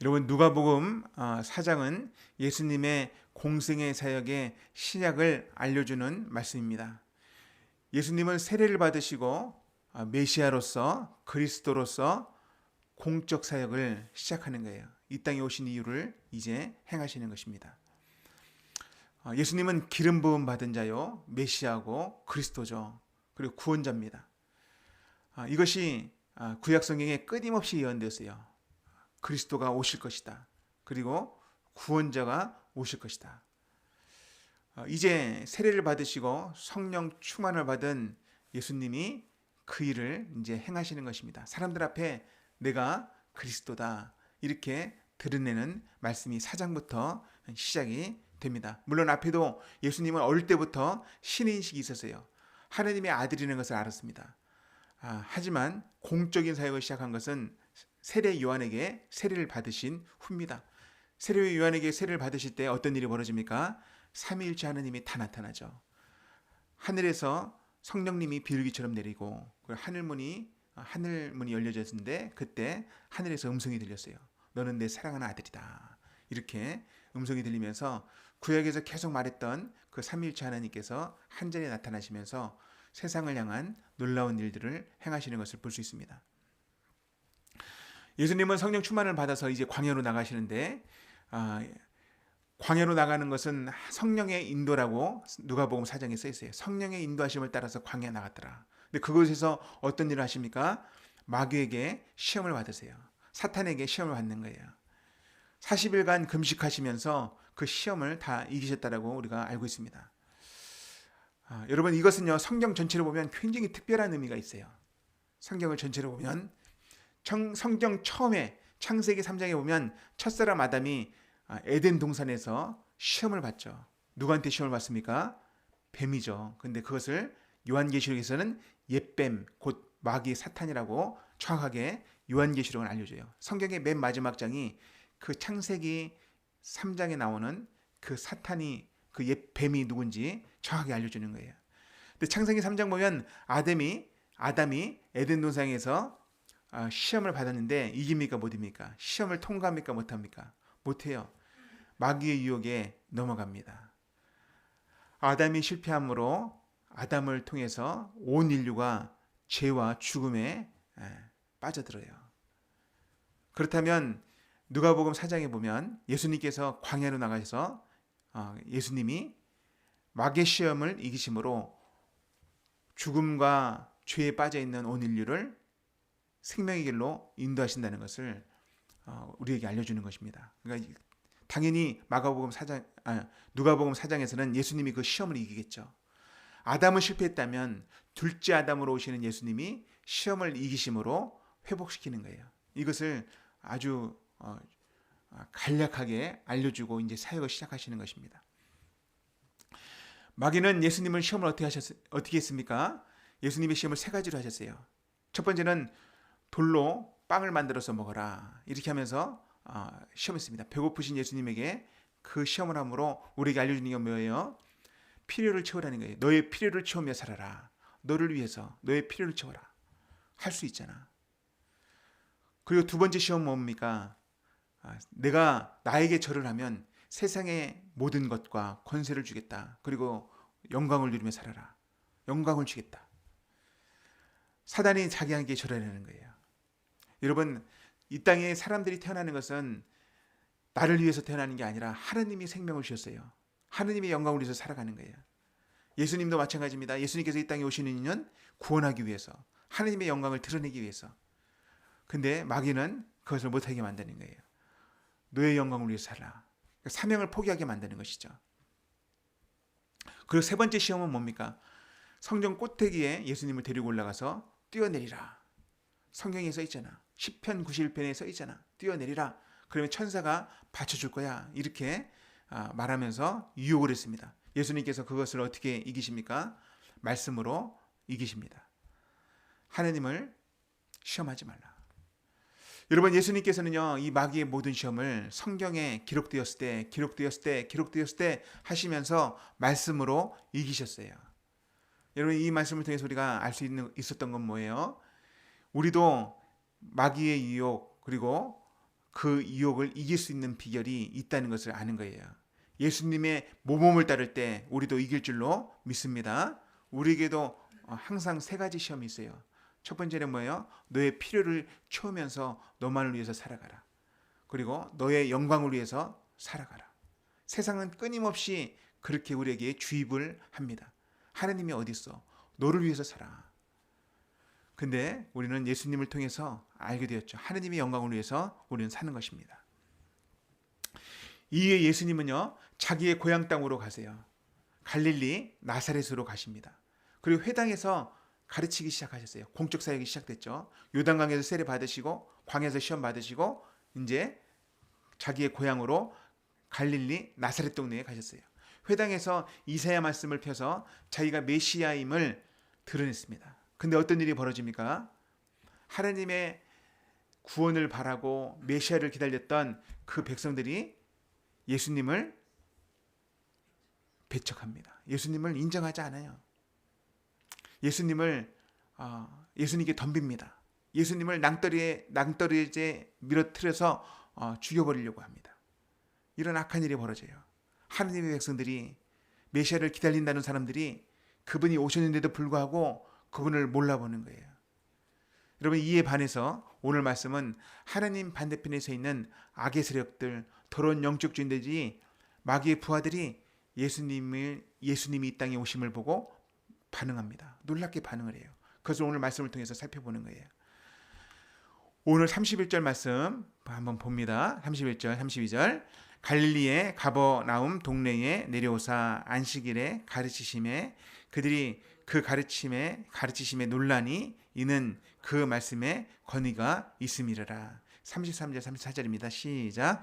여러분 누가복음 4장은 예수님의 공생의 사역의 시작을 알려주는 말씀입니다. 예수님은 세례를 받으시고 아, 메시아로서 그리스도로서 공적 사역을 시작하는 거예요. 이 땅에 오신 이유를 이제 행하시는 것입니다. 아, 예수님은 기름 부음 받은 자요, 메시아고 그리스도죠. 그리고 구원자입니다. 아, 이것이 구약 성경에 끊임없이 예언되었어요. 그리스도가 오실 것이다. 그리고 구원자가 오실 것이다. 이제 세례를 받으시고 성령 충만을 받은 예수님이 그 일을 이제 행하시는 것입니다. 사람들 앞에 내가 그리스도다 이렇게 드러내는 말씀이 사장부터 시작이 됩니다. 물론 앞에도 예수님은 어릴 때부터 신인식이 있었어요. 하나님의 아들이라는 것을 알았습니다. 아, 하지만 공적인 사역을 시작한 것은 세례 요한에게 세례를 받으신 후입니다. 세례 요한에게 세례를 받으실 때 어떤 일이 벌어집니까? 삼위일체 하나님이 다 나타나죠. 하늘에서 성령님이 비둘기처럼 내리고 그 하늘문이 하늘문이 열려졌는데 그때 하늘에서 음성이 들렸어요. 너는 내 사랑하는 아들이다. 이렇게 음성이 들리면서 구약에서 계속 말했던 그 삼위일체 하나님께서 한 자리에 나타나시면서 세상을 향한 놀라운 일들을 행하시는 것을 볼 수 있습니다. 예수님은 성령 충만을 받아서 이제 광야로 나가시는데 아, 광야로 나가는 것은 성령의 인도라고 누가복음 사장에 써 있어요. 성령의 인도하심을 따라서 광야 나갔더라. 근데 그곳에서 어떤 일을 하십니까? 마귀에게 시험을 받으세요. 사탄에게 시험을 받는 거예요. 40일간 금식하시면서 그 시험을 다 이기셨다라고 우리가 알고 있습니다. 아, 여러분 이것은요 성경 전체를 보면 굉장히 특별한 의미가 있어요. 성경을 전체로 보면 청, 성경 처음에 창세기 3장에 보면 첫사람 아담이 아, 에덴 동산에서 시험을 받죠. 누구한테 시험을 받습니까? 뱀이죠. 근데 그것을 요한계시록에서는 옛뱀 곧 마귀 사탄이라고 정확하게 요한계시록은 알려줘요. 성경의 맨 마지막 장이 그 창세기 3장에 나오는 그 사탄이 그 옛 뱀이 누군지 정확하게 알려주는 거예요. 근데 창세기 3장 보면 아담이 아담이 에덴 동산에서 아, 시험을 받았는데 이깁니까 못입니까? 시험을 통과합니까 못합니까? 못해요. 마귀의 유혹에 넘어갑니다. 아담이 실패함으로 아담을 통해서 온 인류가 죄와 죽음에 빠져들어요. 그렇다면 누가복음 4장에 보면 예수님께서 광야로 나가셔서 어, 예수님이 마귀의 시험을 이기심으로 죽음과 죄에 빠져 있는 온 인류를 생명의 길로 인도하신다는 것을 어, 우리에게 알려주는 것입니다. 그러니까 당연히 마가복음 4장, 아, 누가복음 4장에서는 예수님이 그 시험을 이기겠죠. 아담은 실패했다면 둘째 아담으로 오시는 예수님이 시험을 이기심으로 회복시키는 거예요. 이것을 아주 어, 간략하게 알려주고 이제 사역을 시작하시는 것입니다. 마귀는 예수님을 시험을 어떻게 하셨 어떻게 했습니까? 예수님의 시험을 세 가지로 하셨어요. 첫 번째는 돌로 빵을 만들어서 먹어라 이렇게 하면서 어, 시험했습니다. 배고프신 예수님에게 그 시험을 함으로 우리에게 알려주는 게 뭐예요? 필요를 채우라는 거예요. 너의 필요를 채우며 살아라. 너를 위해서 너의 필요를 채워라. 할 수 있잖아. 그리고 두 번째 시험 뭡니까? 아, 내가 나에게 절을 하면 세상의 모든 것과 권세를 주겠다. 그리고 영광을 누리며 살아라. 영광을 주겠다. 사단이 자기에게 절하려는 거예요. 여러분 이 땅에 사람들이 태어나는 것은 나를 위해서 태어나는 게 아니라 하나님이 생명을 주셨어요. 하나님의 영광을 위해서 살아가는 거예요. 예수님도 마찬가지입니다. 예수님께서 이 땅에 오시는 이유는 구원하기 위해서, 하나님의 영광을 드러내기 위해서. 근데 마귀는 그것을 못하게 만드는 거예요. 너의 영광을 위해서 살아. 그러니까 사명을 포기하게 만드는 것이죠. 그리고 세 번째 시험은 뭡니까? 성전 꽃대기에 예수님을 데리고 올라가서 뛰어내리라. 성경에 써 있잖아. 10편 91편에 써 있잖아. 뛰어내리라. 그러면 천사가 받쳐줄 거야. 이렇게 아, 말하면서 유혹을 했습니다. 예수님께서 그것을 어떻게 이기십니까? 말씀으로 이기십니다. 하나님을 시험하지 말라. 여러분 예수님께서는요 이 마귀의 모든 시험을 성경에 기록되었을 때 기록되었을 때 기록되었을 때 하시면서 말씀으로 이기셨어요. 여러분 이 말씀을 통해서 우리가 알 수 있었던 건 뭐예요? 우리도 마귀의 유혹 그리고 그 유혹을 이길 수 있는 비결이 있다는 것을 아는 거예요. 예수님의 모범을 따를 때 우리도 이길 줄로 믿습니다. 우리에게도 어, 항상 세 가지 시험이 있어요. 첫 번째는 뭐예요? 너의 필요를 채우면서 너만을 위해서 살아가라. 그리고 너의 영광을 위해서 살아가라. 세상은 끊임없이 그렇게 우리에게 주입을 합니다. 하나님이 어디 있어? 너를 위해서 살아. 근데 우리는 예수님을 통해서 알게 되었죠. 하나님의 영광을 위해서 우리는 사는 것입니다. 이에 예수님은요, 자기의 고향 땅으로 가세요. 갈릴리 나사렛으로 가십니다. 그리고 회당에서 가르치기 시작하셨어요. 공적 사역이 시작됐죠. 요단강에서 세례 받으시고 광야에서 시험 받으시고 이제 자기의 고향으로 갈릴리 나사렛 동네에 가셨어요. 회당에서 이사야 말씀을 펴서 자기가 메시아임을 드러냈습니다. 근데 어떤 일이 벌어집니까? 하나님의 구원을 바라고 메시아를 기다렸던 그 백성들이 예수님을 배척합니다. 예수님을 인정하지 않아요. 예수님을 어, 예수님께 덤빕니다. 예수님을 낭떠리에 낭떠리에 밀어뜨려서 어, 죽여버리려고 합니다. 이런 악한 일이 벌어져요. 하느님의 백성들이 메시아를 기다린다는 사람들이 그분이 오셨는데도 불구하고 그분을 몰라보는 거예요. 여러분 이에 반해서 오늘 말씀은 하나님 반대편에 서 있는 악의 세력들, 더러운 영적 주인들이 마귀의 부하들이 예수님을 예수님이 이 땅에 오심을 보고 반응합니다. 놀랍게 반응을 해요. 그것을 오늘 말씀을 통해서 살펴보는 거예요. 오늘 31절 말씀 한번 봅니다. 31절, 32절. 갈릴리의 가버나움 동네에 내려오사 안식일에 가르치심에 그들이 그 가르침에 가르치심에 논란이 이는 그 말씀에 권위가 있음이라. 33절 34절입니다. 시작.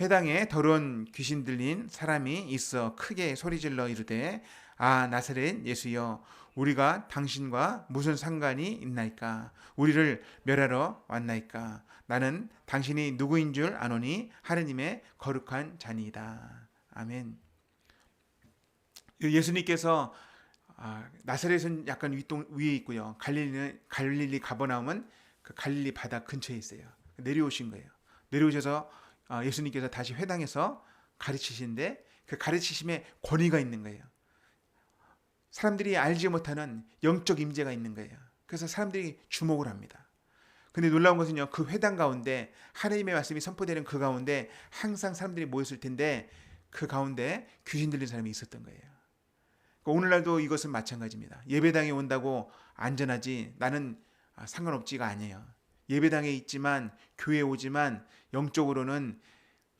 회당에 더러운 귀신 들린 사람이 있어 크게 소리질러 이르되 아 나사렛 예수여 우리가 당신과 무슨 상관이 있나이까 우리를 멸하러 왔나이까 나는 당신이 누구인 줄 아노니 하느님의 거룩한 자니이다 아멘 예수님께서 아, 나사렛은 약간 위동, 위에 있고요 갈릴리는 갈릴리 가버나움은 그 갈릴리 바다 근처에 있어요 내려오신 거예요 내려오셔서 아, 예수님께서 다시 회당에서 가르치신데 그 가르치심에 권위가 있는 거예요 사람들이 알지 못하는 영적 임재가 있는 거예요. 그래서 사람들이 주목을 합니다. 근데 놀라운 것은요, 그 회당 가운데 하나님의 말씀이 선포되는 그 가운데 항상 사람들이 모였을 텐데 그 가운데 귀신 들린 사람이 있었던 거예요. 그러니까 오늘날도 이것은 마찬가지입니다. 예배당에 온다고 안전하지 나는 아, 상관없지가 아니에요. 예배당에 있지만 교회에 오지만 영적으로는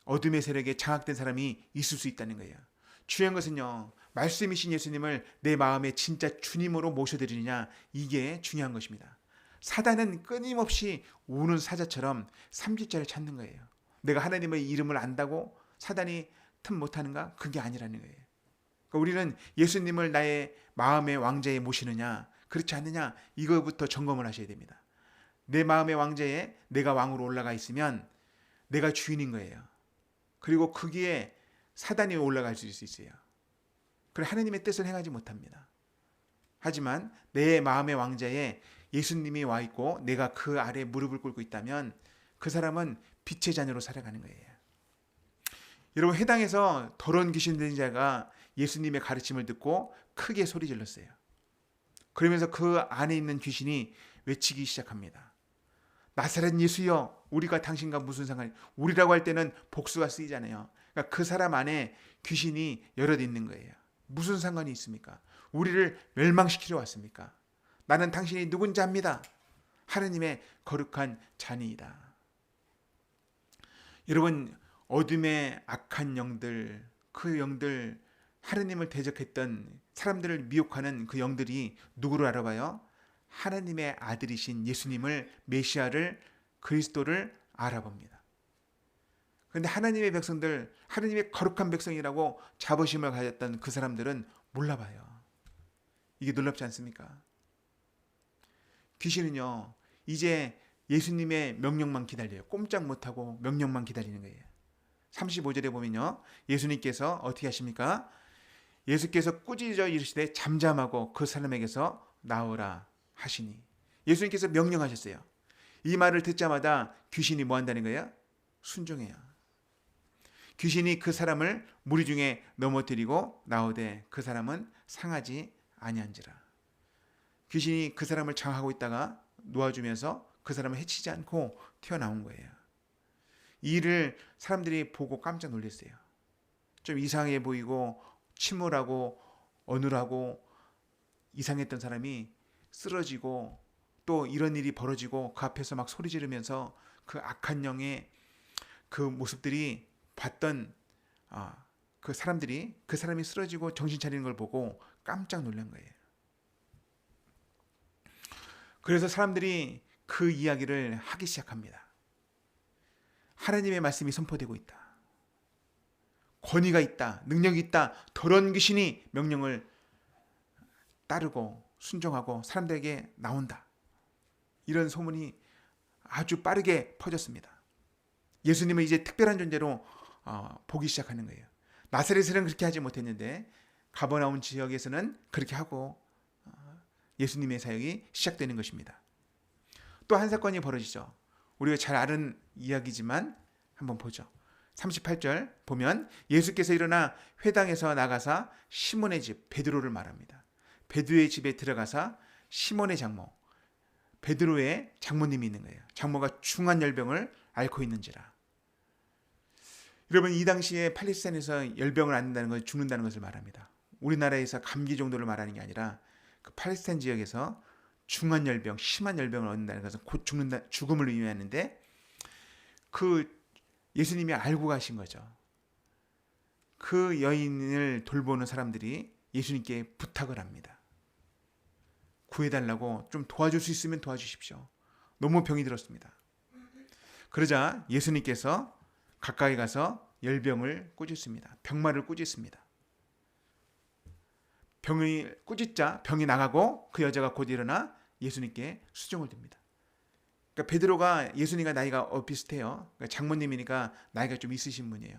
어둠의 세력에 장악된 사람이 있을 수 있다는 거예요. 중요한 것은요. 말씀이신 예수님을 내 마음에 진짜 주님으로 모셔드리느냐 이게 중요한 것입니다. 사단은 끊임없이 우는 사자처럼 삼질자를 찾는 거예요. 내가 하나님의 이름을 안다고 사단이 틈 못하는가? 그게 아니라는 거예요. 그러니까 우리는 예수님을 나의 마음의 왕자에 모시느냐 그렇지 않느냐 이거부터 점검을 하셔야 됩니다. 내 마음의 왕자에 내가 왕으로 올라가 있으면 내가 주인인 거예요. 그리고 거기에 사단이 올라갈 수 있어요. 그래 하나님의 뜻을 행하지 못합니다. 하지만 내 마음의 왕자에 예수님이 와 있고 내가 그 아래 무릎을 꿇고 있다면 그 사람은 빛의 자녀로 살아가는 거예요. 여러분 해당에서 더러운 귀신 들린 자가 예수님의 가르침을 듣고 크게 소리 질렀어요. 그러면서 그 안에 있는 귀신이 외치기 시작합니다. 나사렛 예수여, 우리가 당신과 무슨 상관이? 우리라고 할 때는 복수가 쓰이잖아요. 그러니까 그 사람 안에 귀신이 여럿 있는 거예요. 무슨 상관이 있습니까? 우리를 멸망시키려 왔습니까? 나는 당신이 누군지 압니다. 하느님의 거룩한 자니이다. 여러분 어둠의 악한 영들 그 영들 하느님을 대적했던 사람들을 미혹하는 그 영들이 누구를 알아봐요? 하나님의 아들이신 예수님을 메시아를 그리스도를 알아봅니다. 그런데 하나님의 백성들, 하나님의 거룩한 백성이라고 자부심을 가졌던 그 사람들은 몰라봐요. 이게 놀랍지 않습니까? 귀신은요, 이제 예수님의 명령만 기다려요. 꼼짝 못하고 명령만 기다리는 거예요. 35절에 보면요. 예수님께서 어떻게 하십니까? 예수께서 꾸짖어 이르시되 잠잠하고 그 사람에게서 나오라 하시니. 예수님께서 명령하셨어요. 이 말을 듣자마자 귀신이 뭐 한다는 거예요? 순종해야. 귀신이 그 사람을 무리 중에 넘어뜨리고 나오되 그 사람은 상하지 아니한지라. 귀신이 그 사람을 장하고 있다가 놓아주면서 그 사람을 해치지 않고 튀어나온 거예요. 이 일을 사람들이 보고 깜짝 놀랐어요. 좀 이상해 보이고 침울하고 어눌하고 이상했던 사람이 쓰러지고 또 이런 일이 벌어지고 그 앞에서 막 소리 지르면서 그 악한 영의 그 모습들이 봤던 아, 그 사람들이 그 사람이 쓰러지고 정신 차리는 걸 보고 깜짝 놀란 거예요. 그래서 사람들이 그 이야기를 하기 시작합니다. 하나님의 말씀이 선포되고 있다. 권위가 있다. 능력이 있다. 더러운 귀신이 명령을 따르고 순종하고 사람들에게 나온다. 이런 소문이 아주 빠르게 퍼졌습니다. 예수님은 이제 특별한 존재로 어, 보기 시작하는 거예요. 나사렛에는 그렇게 하지 못했는데 가버나움 지역에서는 그렇게 하고 어, 예수님의 사역이 시작되는 것입니다. 또 한 사건이 벌어지죠. 우리가 잘 아는 이야기지만 한번 보죠. 38절 보면 예수께서 일어나 회당에서 나가사 시몬의 집 베드로를 말합니다. 베드로의 집에 들어가사 시몬의 장모 베드로의 장모님이 있는 거예요. 장모가 중한 열병을 앓고 있는지라. 여러분 이 당시에 팔레스타인에서 열병을 앓는다는 것은 죽는다는 것을 말합니다. 우리나라에서 감기 정도를 말하는 게 아니라 그 팔레스타인 지역에서 중한 열병, 심한 열병을 얻는다는 것은 곧 죽는다, 죽음을 의미하는데 그 예수님이 알고 가신 거죠. 그 여인을 돌보는 사람들이 예수님께 부탁을 합니다. 구해달라고 좀 도와줄 수 있으면 도와주십시오. 너무 병이 들었습니다. 그러자 예수님께서 가까이 가서 열병을 꾸짖습니다. 병마를 꾸짖습니다. 병이 꾸짖자 병이 나가고 그 여자가 곧 일어나 예수님께 수종을 듭니다. 그러니까 베드로가 예수님과 나이가 어 비슷해요. 그러니까 장모님이니까 나이가 좀 있으신 분이에요.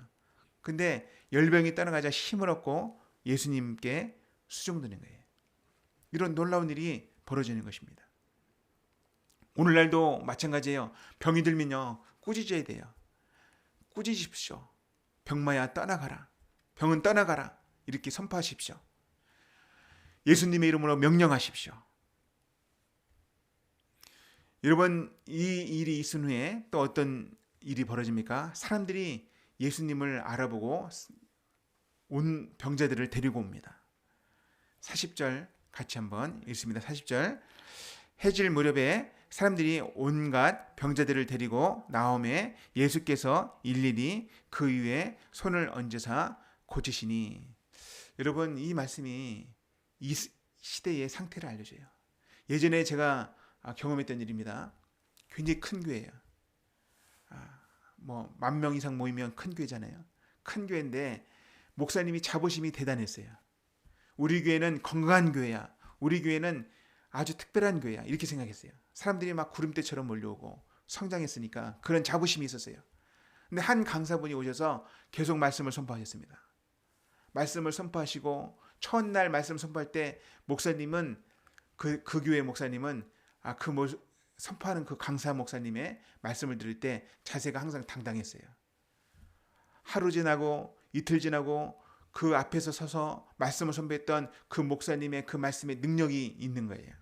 근데 열병이 떠나가자 힘을 얻고 예수님께 수종드는 거예요. 이런 놀라운 일이 벌어지는 것입니다. 오늘날도 마찬가지예요. 병이 들면요 꾸짖어야 돼요. 꾸짖으십시오. 병마야 떠나가라. 병은 떠나가라. 이렇게 선포하십시오. 예수님의 이름으로 명령하십시오. 여러분 이 일이 있은 후에 또 어떤 일이 벌어집니까? 사람들이 예수님을 알아보고 온 병자들을 데리고 옵니다. 40절 같이 한번 읽습니다. 40절 해질 무렵에 사람들이 온갖 병자들을 데리고 나옴에 예수께서 일일이 그 위에 손을 얹으사 고치시니 여러분 이 말씀이 이 시대의 상태를 알려줘요. 예전에 제가 경험했던 일입니다. 굉장히 큰 교회예요. 아, 뭐만 명 이상 모이면 큰 교회잖아요. 큰 교회인데 목사님이 자부심이 대단했어요. 우리 교회는 건강한 교회야. 우리 교회는 아주 특별한 교회야. 이렇게 생각했어요. 사람들이 막 구름대처럼 몰려오고 성장했으니까 그런 자부심이 있었어요. 근데 한 강사분이 오셔서 계속 말씀을 선포하셨습니다. 말씀을 선포하시고 첫날 말씀 선포할 때 목사님은 그, 그 교회 목사님은 아, 그 뭐, 선포하는 그 강사 목사님의 말씀을 들을 때 자세가 항상 당당했어요. 하루 지나고 이틀 지나고 그 앞에서 서서 말씀을 선배했던 그 목사님의 그 말씀에 능력이 있는 거예요.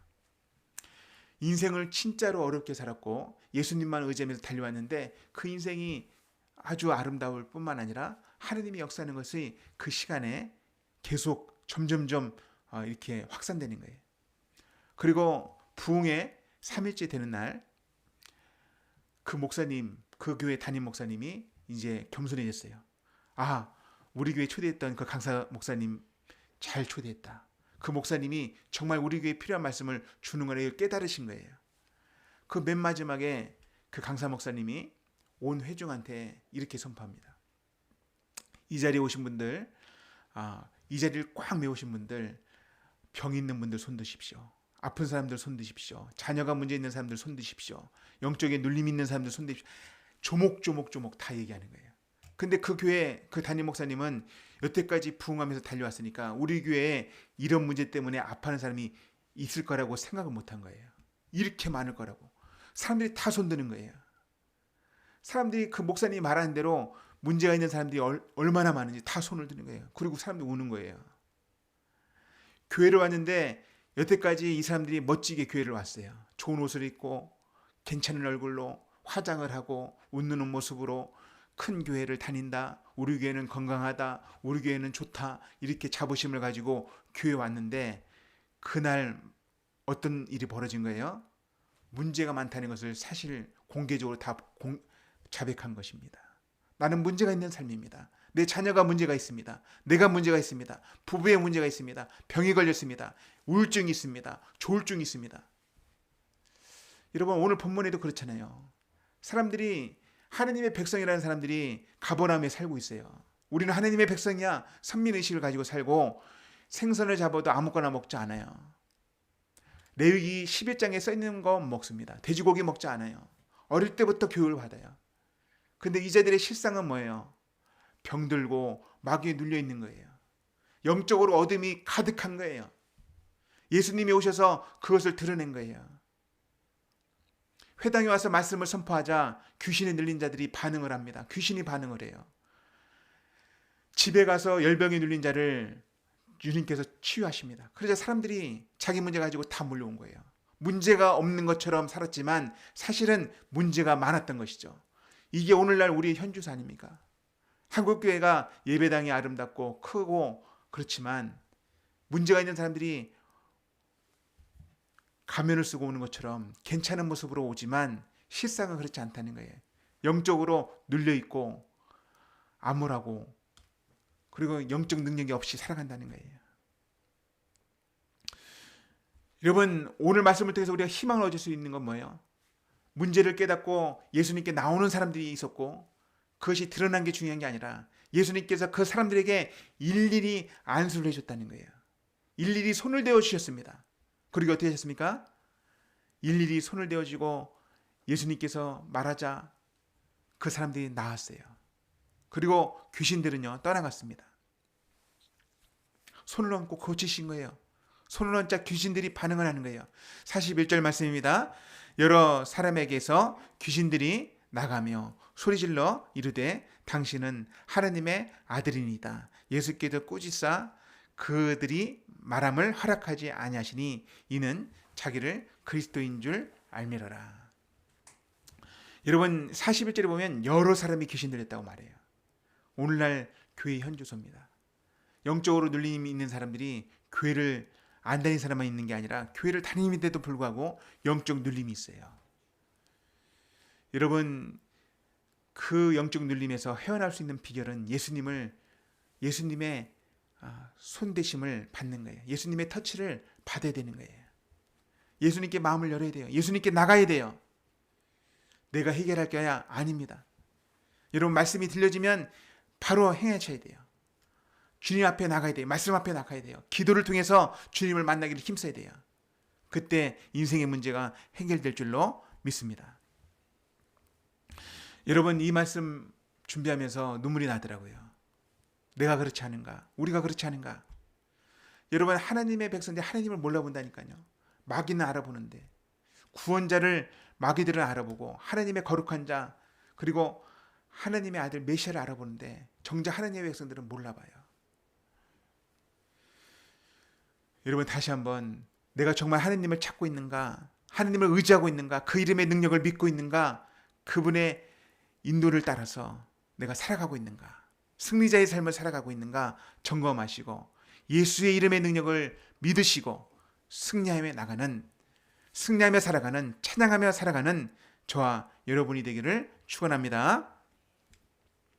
인생을 진짜로 어렵게 살았고 예수님만 의지하면서 달려왔는데 그 인생이 아주 아름다울 뿐만 아니라 하느님이 역사하는 것이 그 시간에 계속 점점점 어, 이렇게 확산되는 거예요. 그리고 부흥의 3일째 되는 날 그 목사님, 그 교회 담임 목사님이 이제 겸손해졌어요. 아, 우리 교회 초대했던 그 강사 목사님 잘 초대했다. 그 목사님이 정말 우리 교회에 필요한 말씀을 주는 거를 깨달으신 거예요. 그 맨 마지막에 그 강사 목사님이 온 회중한테 이렇게 선포합니다. 이 자리에 오신 분들, 아, 이 자리를 꽉 메우신 분들, 병 있는 분들 손 드십시오. 아픈 사람들 손 드십시오. 자녀가 문제 있는 사람들 손 드십시오. 영적에 눌림 있는 사람들 손 드십시오. 조목조목조목 다 얘기하는 거예요. 근데 그 교회 그 담임 목사님은 여태까지 부흥하면서 달려왔으니까 우리 교회에 이런 문제 때문에 아파하는 사람이 있을 거라고 생각을 못 한 거예요. 이렇게 많을 거라고. 사람들이 다 손드는 거예요. 사람들이 그 목사님이 말하는 대로 문제가 있는 사람들이 얼, 얼마나 많은지 다 손을 드는 거예요. 그리고 사람들이 우는 거예요. 교회를 왔는데 여태까지 이 사람들이 멋지게 교회를 왔어요. 좋은 옷을 입고 괜찮은 얼굴로 화장을 하고 웃는 모습으로 큰 교회를 다닌다. 우리 교회는 건강하다. 우리 교회는 좋다. 이렇게 자부심을 가지고 교회 왔는데 그날 어떤 일이 벌어진 거예요? 문제가 많다는 것을 사실 공개적으로 다 공, 자백한 것입니다. 나는 문제가 있는 삶입니다. 내 자녀가 문제가 있습니다. 내가 문제가 있습니다. 부부에 문제가 있습니다. 병이 걸렸습니다. 우울증이 있습니다. 조울증이 있습니다. 여러분 오늘 본문에도 그렇잖아요. 사람들이 하느님의 백성이라는 사람들이 가버남에 살고 있어요. 우리는 하느님의 백성이야. 선민 의식을 가지고 살고 생선을 잡아도 아무거나 먹지 않아요. 레위기 11장에 써 있는 거 먹습니다. 돼지고기 먹지 않아요. 어릴 때부터 교육을 받아요. 근데 이자들의 실상은 뭐예요? 병들고 마귀에 눌려 있는 거예요. 영적으로 어둠이 가득한 거예요. 예수님이 오셔서 그것을 드러낸 거예요. 회당에 와서 말씀을 선포하자 귀신에 눌린 자들이 반응을 합니다. 귀신이 반응을 해요. 집에 가서 열병에 눌린 자를 주님께서 치유하십니다. 그러자 사람들이 자기 문제 가지고 다 몰려온 거예요. 문제가 없는 것처럼 살았지만 사실은 문제가 많았던 것이죠. 이게 오늘날 우리의 현주사 아닙니까? 한국 교회가 예배당이 아름답고 크고 그렇지만 문제가 있는 사람들이 가면을 쓰고 오는 것처럼 괜찮은 모습으로 오지만 실상은 그렇지 않다는 거예요. 영적으로 눌려 있고 암울하고 그리고 영적 능력이 없이 살아간다는 거예요. 여러분 오늘 말씀을 통해서 우리가 희망을 얻을 수 있는 건 뭐예요? 문제를 깨닫고 예수님께 나오는 사람들이 있었고 그것이 드러난 게 중요한 게 아니라 예수님께서 그 사람들에게 일일이 안수를 해줬다는 거예요. 일일이 손을 대어 주셨습니다. 그리고 어떻게 하셨습니까? 일일이 손을 대어주고 예수님께서 말하자 그 사람들이 나았어요. 그리고 귀신들은요 떠나갔습니다. 손을 얹고 고치신 거예요. 손을 얹자 귀신들이 반응을 하는 거예요. 41절 말씀입니다. 여러 사람에게서 귀신들이 나가며 소리질러 이르되 당신은 하나님의 아들이니다. 예수께서 꾸짖사 그들이 말함을 허락하지 아니하시니 이는 자기를 그리스도인 줄 알미러라. 여러분 41절에 보면 여러 사람이 귀신 들렸다고 말해요. 오늘날 교회 현주소입니다. 영적으로 눌림이 있는 사람들이 교회를 안 다니는 사람만 있는 게 아니라 교회를 다니는데도 불구하고 영적 눌림이 있어요. 여러분 그 영적 눌림에서 헤어날 수 있는 비결은 예수님을 예수님의 아, 손대심을 받는 거예요. 예수님의 터치를 받아야 되는 거예요. 예수님께 마음을 열어야 돼요. 예수님께 나가야 돼요. 내가 해결할 게 아닙니다. 여러분 말씀이 들려지면 바로 행해쳐야 돼요. 주님 앞에 나가야 돼요. 말씀 앞에 나가야 돼요. 기도를 통해서 주님을 만나기를 힘써야 돼요. 그때 인생의 문제가 해결될 줄로 믿습니다. 여러분 이 말씀 준비하면서 눈물이 나더라고요. 내가 그렇지 않은가? 우리가 그렇지 않은가? 여러분 하나님의 백성들 하나님을 몰라본다니까요. 마귀는 알아보는데 구원자를 마귀들은 알아보고 하나님의 거룩한 자 그리고 하나님의 아들 메시아를 알아보는데 정작 하나님의 백성들은 몰라봐요. 여러분 다시 한번 내가 정말 하나님을 찾고 있는가? 하나님을 의지하고 있는가? 그 이름의 능력을 믿고 있는가? 그분의 인도를 따라서 내가 살아가고 있는가? 승리자의 삶을 살아가고 있는가 점검하시고 예수의 이름의 능력을 믿으시고 승리하며 나가는 승리하며 살아가는 찬양하며 살아가는 저와 여러분이 되기를 축원합니다.